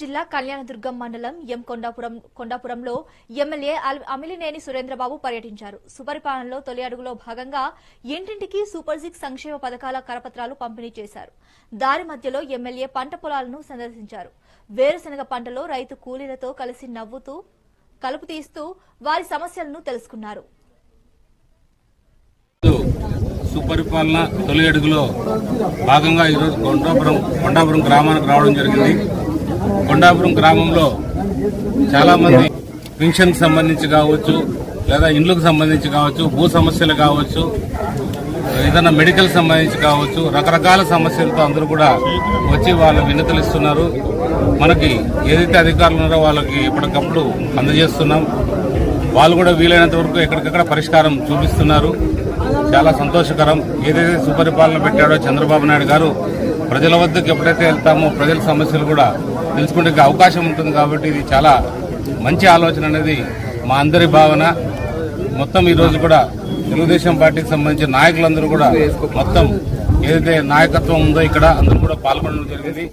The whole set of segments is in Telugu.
జిల్లా కళ్యాణదుర్గం మండలం ఎం కొండాపురం కొండాపురంలో ఎమ్మెల్యే అమిలినేని సురేంద్రబాబు పర్యటించారు. సుపరిపాలనలో తొలి అడుగులో భాగంగా ఇంటింటికి సూపర్ సిక్స్ సంక్షేమ పథకాల కరపత్రాలు పంపిణీ చేశారు. దారి మధ్యలో ఎమ్మెల్యే పంట పొలాలను సందర్శించారు. వేరుశనగ పంటలో రైతు కూలీలతో కలిసి నవ్వుతూ కలుపు తీస్తూ వారి సమస్యలను తెలుసుకున్నారు. సుపరిపాలన తొలి అడుగులో భాగంగా ఈరోజు కొండాపురం కొండాపురం గ్రామానికి రావడం జరిగింది. కొండాపురం గ్రామంలో చాలా మంది పెన్షన్ సంబంధించి కావచ్చు లేదా ఇండ్లకు సంబంధించి కావచ్చు భూ సమస్యలు కావచ్చు ఏదైనా మెడికల్ సంబంధించి కావచ్చు రకరకాల సమస్యలతో అందరూ కూడా వచ్చి వాళ్ళ వినతులు ఇస్తున్నారు. మనకి ఏదైతే అధికారులు ఉన్నారో వాళ్ళకి ఎప్పటికప్పుడు అందజేస్తున్నాం. వాళ్ళు కూడా వీలైనంత వరకు ఎక్కడికక్కడ పరిష్కారం చూపిస్తున్నారు. చాలా సంతోషకరం. ఏదైతే సుపరిపాలన పెట్టాడో చంద్రబాబు నాయుడు గారు ప్రజల వద్దకు ఎప్పుడైతే వెళ్తామో ప్రజల సమస్యలు కూడా తెలుసుకునే అవకాశం ఉంటుంది కాబట్టి ఇది చాలా మంచి ఆలోచన అనేది మా అందరి భావన. మొత్తం ఈరోజు కూడా తెలుగుదేశం పార్టీకి సంబంధించిన నాయకులందరూ కూడా మొత్తం ఏదైతే నాయకత్వం ఉందో ఇక్కడ అందరూ కూడా పాల్గొనడం జరిగింది.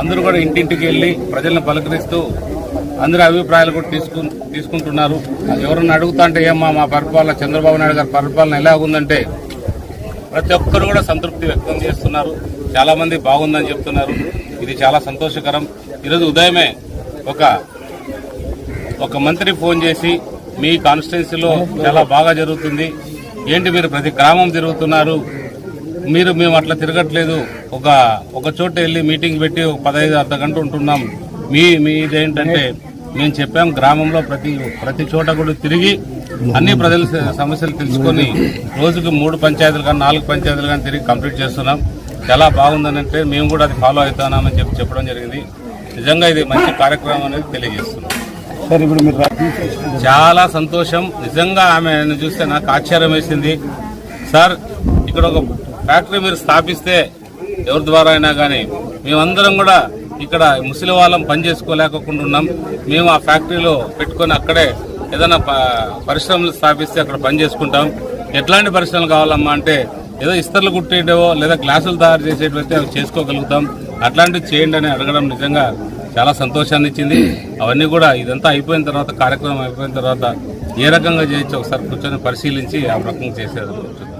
అందరూ కూడా ఇంటింటికి వెళ్ళి ప్రజలను పలకరిస్తూ అందరి అభిప్రాయాలు కూడా తీసుకు తీసుకుంటున్నారు. ఎవరన్నా అడుగుతా అంటే ఏమా మా పరిపాలన చంద్రబాబు నాయుడు గారి పరిపాలన ఎలా ఉందంటే ప్రతి ఒక్కరు కూడా సంతృప్తి వ్యక్తం చేస్తున్నారు. చాలా మంది బాగుందని చెప్తున్నారు. ఇది చాలా సంతోషకరం. ఈరోజు ఉదయమే ఒక ఒక మంత్రి ఫోన్ చేసి మీ కాన్స్టిట్యున్సీలో చాలా బాగా జరుగుతుంది. ఏంటి మీరు ప్రతి గ్రామం తిరుగుతున్నారు? మీరు మేము అట్లా తిరగట్లేదు. ఒక ఒక చోట వెళ్ళి మీటింగ్ పెట్టి ఒక పదహైదు అర్ధ గంట ఉంటున్నాం. మీ మీదేంటంటే మేము చెప్పాం గ్రామంలో ప్రతి ప్రతి చోట కూడా తిరిగి అన్ని ప్రజల సమస్యలు తెలుసుకొని రోజుకు మూడు పంచాయతీలు కానీ నాలుగు పంచాయతీలు కానీ తిరిగి కంప్లీట్ చేస్తున్నాం. చాలా బాగుందని అంటే మేము కూడా అది ఫాలో అవుతున్నామని చెప్పి చెప్పడం జరిగింది. నిజంగా ఇది మంచి కార్యక్రమం అనేది తెలియజేస్తున్నాం. చాలా సంతోషం. నిజంగా ఆమె చూస్తే నాకు ఆశ్చర్యం వేసింది. సార్ ఇక్కడ ఒక ఫ్యాక్టరీ మీరు స్థాపిస్తే ఎవరి ద్వారా అయినా కానీ మేమందరం కూడా ఇక్కడ ముసలి వాళ్ళం పని చేసుకోలేకుండా ఉన్నాం. మేము ఆ ఫ్యాక్టరీలో పెట్టుకొని అక్కడే ఏదైనా ప- పరిశ్రమలు స్థాపిస్తే అక్కడ పని చేసుకుంటాం. ఎట్లాంటి పరిశ్రమలు కావాలమ్మా అంటే ఏదో ఇస్తర్లు కుట్టేటవో లేదా గ్లాసులు తయారు చేసేటైతే అవి చేసుకోగలుగుతాం. అట్లాంటివి చేయండి అని అడగడం నిజంగా చాలా సంతోషాన్ని ఇచ్చింది. అవన్నీ కూడా ఇదంతా అయిపోయిన తర్వాత కార్యక్రమం అయిపోయిన తర్వాత ఏ రకంగా చేయొచ్చు ఒకసారి కూర్చొని పరిశీలించి ఆ రకంగా చేసేది.